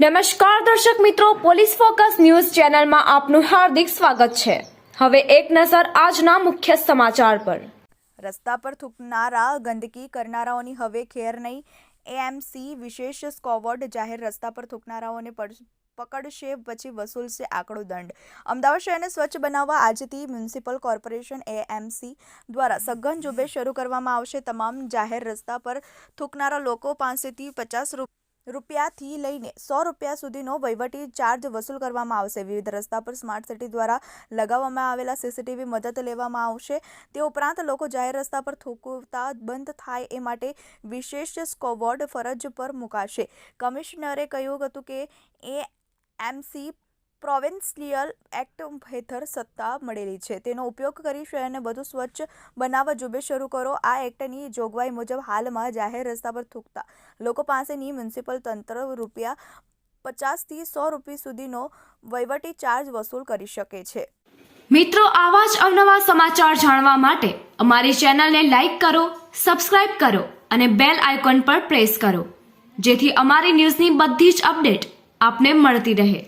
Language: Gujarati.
નમસ્કાર દર્શક મિત્રો, પોલીસ ફોકસ ન્યૂઝ ચેનલમાં આપનું હાર્દિક સ્વાગત છે. હવે એક નજર આજના મુખ્ય સમાચાર પર. રસ્તા પર થૂકનારા, ગંદકી કરનારાઓની હવે ખેર નહીં. એએમસી વિશેષ સ્કોવર્ડ જાહેર રસ્તા પર થૂકનારાઓને પકડશે, પછી વસૂલશે આંકડો દંડ. અમદાવાદ શહેરને સ્વચ્છ બનાવવા આજથી મ્યુનિસિપલ કોર્પોરેશન એએમસી દ્વારા સઘન ઝુંબેશ શરૂ કરવામાં આવશે. તમામ જાહેર રસ્તા પર થૂકનારા લોકો પાસેથી પચાસ રૂપિયા રૂપિયાથી લઈને સો રૂપિયા સુધીનો વહીવટી ચાર્જ વસૂલ કરવામાં આવશે. વિવિધ રસ્તા પર સ્માર્ટ સિટી દ્વારા લગાવવામાં આવેલા સીસીટીવી મદદ લેવામાં આવશે. તે ઉપરાંત લોકો જાહેર રસ્તા પર થૂકતા બંધ થાય એ માટે વિશેષ સ્કોવોર્ડ ફરજ પર મુકાશે. કમિશનરે કહ્યું હતું કે એ એમસી પ્રોવિન્સિયલ એક્ટ હેઠળ સત્તા મળેલી છે. તેનો ઉપયોગ કરી શહેરને વધુ સ્વચ્છ બનાવવા ઝુંબેશ શરૂ કરો. આ એક્ટની જોગવાઈ મુજબ હાલમાં જાહેર રસ્તા પર થૂકતા લોકો પાસેની મ્યુનિસિપલ તંત્ર રૂપિયા પચાસથી સો રૂપિયા સુધીનો વહીવટી ચાર્જ વસૂલ કરી શકે છે. મિત્રો, આવા જ અવનવા સમાચાર જાણવા માટે અમારી ચેનલને લાઇક કરો, સબસ્ક્રાઇબ કરો અને બેલ આઇકોન પર પ્રેસ કરો, જેથી અમારી ન્યૂઝની બધી જ અપડેટ આપને મળતી રહે.